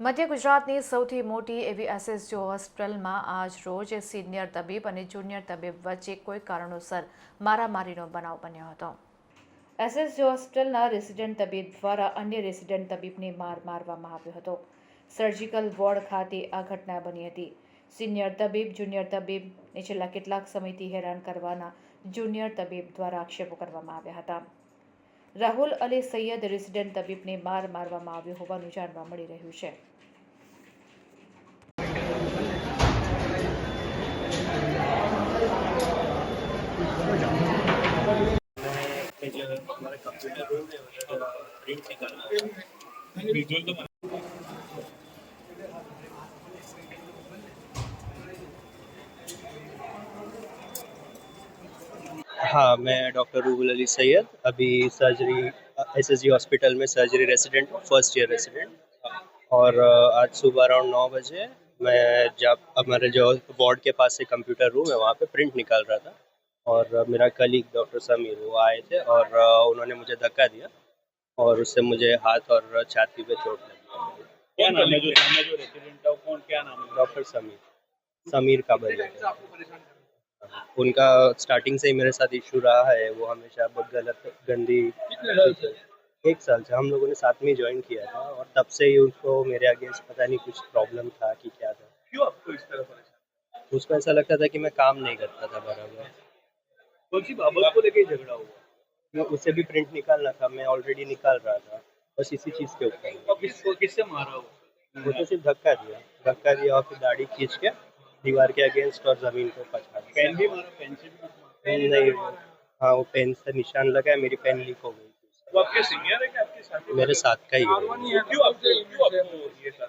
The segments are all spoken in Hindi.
મધ્ય ગુજરાતની સૌથી મોટી એવી એસએસજી હોસ્પિટલમાં આજ રોજ સિનિયર તબીબ અને જુનિયર તબીબ વચ્ચે કોઈ કારણોસર મારામારીનો બનાવ બન્યો હતો. એસએસજી હોસ્પિટલના રેસિડેન્ટ તબીબ દ્વારા અન્ય રેસિડેન્ટ તબીબને માર મારવામાં આવ્યો હતો. સર્જિકલ વોર્ડ ખાતે આ ઘટના બની હતી. સિનિયર તબીબ, જુનિયર તબીબને છેલ્લા કેટલાક સમયથી હેરાન કરવાના જુનિયર તબીબ દ્વારા આક્ષેપો કરવામાં આવ્યા હતા. રાહુલ અલી સૈયદ રેસિડેન્ટ તબીબને માર મારવામાં આવ્યો હોવાનું જાણવા મળી રહ્યું છે. है हाँ मैं डॉक्टर रूबुल अली सैयद अभी surgery S S G hospital में surgery resident first year resident और आज सुबह अराउंड नौ बजे मैं जब हमारे जो वार्ड के पास से कंप्यूटर रूम है वहाँ पे प्रिंट निकाल रहा था। और मेरा कलीग डॉक्टर समीर वो आए थे और उन्होंने मुझे धक्का दिया और उससे मुझे हाथ और छाती पे चोट लगी। क्या नाम है जो जो रेसिडेंट है कौन क्या नाम है? डॉक्टर समीर। समीर का बल आपको परेशान कर उनका स्टार्टिंग से ही मेरे साथ इशू रहा है वो हमेशा बहुत गलत गंदी। एक साल से हम लोगों ने साथ में ज्वाइन किया था और तब से ही उसको मेरे अगेंस्ट पता नहीं कुछ प्रॉब्लम था कि क्या था। क्यों आपको इस तरह उसको ऐसा लगता था कि मैं काम नहीं करता था बराबर। कौन सी बाबत को लेके झगड़ा हुआ? मैं उससे भी प्रिंट निकालना था मैं ऑलरेडी निकाल रहा था बस इसी चीज़ के ऊपर। किसको किससे मारा हो वो तो सिर्फ़ धक्का दिया धक्का दिया और फिर दाढ़ी खींच के दीवार के अगेंस्ट और ज़मीन को पछाड़। पेन भी मारा पेन से भी मारा। नहीं हाँ वो पेन से निशान लगा है मेरी पेन लीक हो गई वो आपके सीनियर है कि आपके साथ? मेरे साथ का ही है। क्यों आपको क्यों आपको रहे हैं?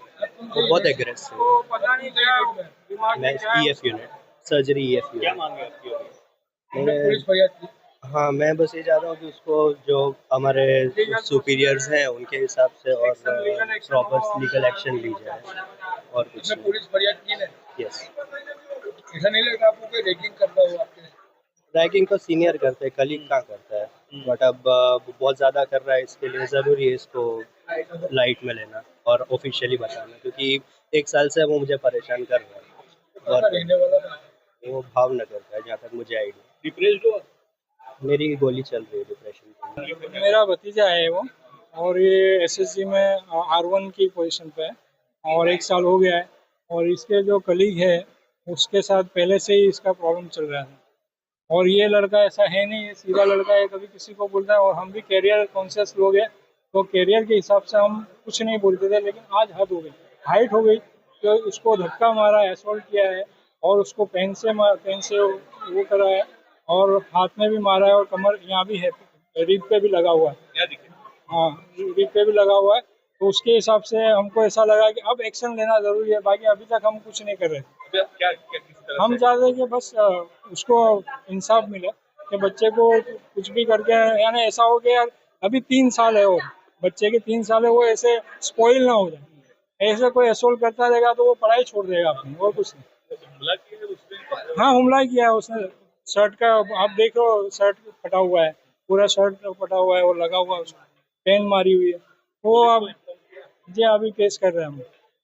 वो बहुत एग्रेसिव पता नहीं क्या मैं E F unit surgery E F क्या यूनिट मांगे आपकी अभी? मैं हाँ मैं बस ये चाहता हूँ कि उसको जो हमारे सुपीरियर्स हैं। उनके हिसाब से और प्रॉपर लीगल एक्शन ली जाए। और कुछ पुलिस फरियाद की है यस ऐसा नहीं लगता आपको कोई रेगिंग करता हो आपके रैगिंग तो सीनियर करते हैं कलीग कहाँ करता है? बट अब बहुत ज़्यादा कर रहा है इसके लिए ज़रूरी है इसको लाइट में लेना और ऑफिशियली बताना क्योंकि एक साल से वो मुझे परेशान कर रहा है। और वो भावनगर का है जहाँ तक मुझे आइडिया डिप्रेस्ड मेरी गोली चल रही है डिप्रेशन मेरा भतीजा है वो और ये एसएससी में आर वन की पोजीशन पे है और एक साल हो गया है और इसके जो कलीग है उसके साथ पहले से ही इसका प्रॉब्लम चल रहा था और ये लड़का ऐसा है नहीं ये सीधा लड़का है कभी किसी को बोलता है और हम भी कैरियर कॉन्शियस लोग हैं तो कैरियर के हिसाब से हम कुछ नहीं बोलते थे लेकिन आज हद हो गई। हाइट हो गई तो उसको धक्का मारा है असोल्ट किया है और उसको पेन से मार पेन से वो करा है और हाथ में भी मारा है और कमर यहाँ भी है रीप पे भी लगा हुआ है। हाँ रीप पे भी लगा हुआ है तो उसके हिसाब से हमको ऐसा लगा कि अब एक्शन लेना ज़रूरी है बाकी अभी तक हम कुछ नहीं कर रहे। अभी क्या क्या हम चाहते हैं कि बस उसको इंसाफ मिले कि बच्चे को कुछ भी करके यानी ऐसा हो कि यार अभी तीन साल है वो बच्चे के तीन साल है वो ऐसे स्पॉइल ना हो जाए। ऐसे कोई असोल करता रहेगा तो वो पढ़ाई छोड़ देगा अपनी और कुछ नहीं। किया है हाँ हमला किया है उसने। शर्ट का आप देख रहे हो शर्ट फटा हुआ है पूरा शर्ट फटा हुआ है और लगा हुआ है उसमें पेन मारी हुई है। वो अब जी अभी पेश कर रहे हैं हम।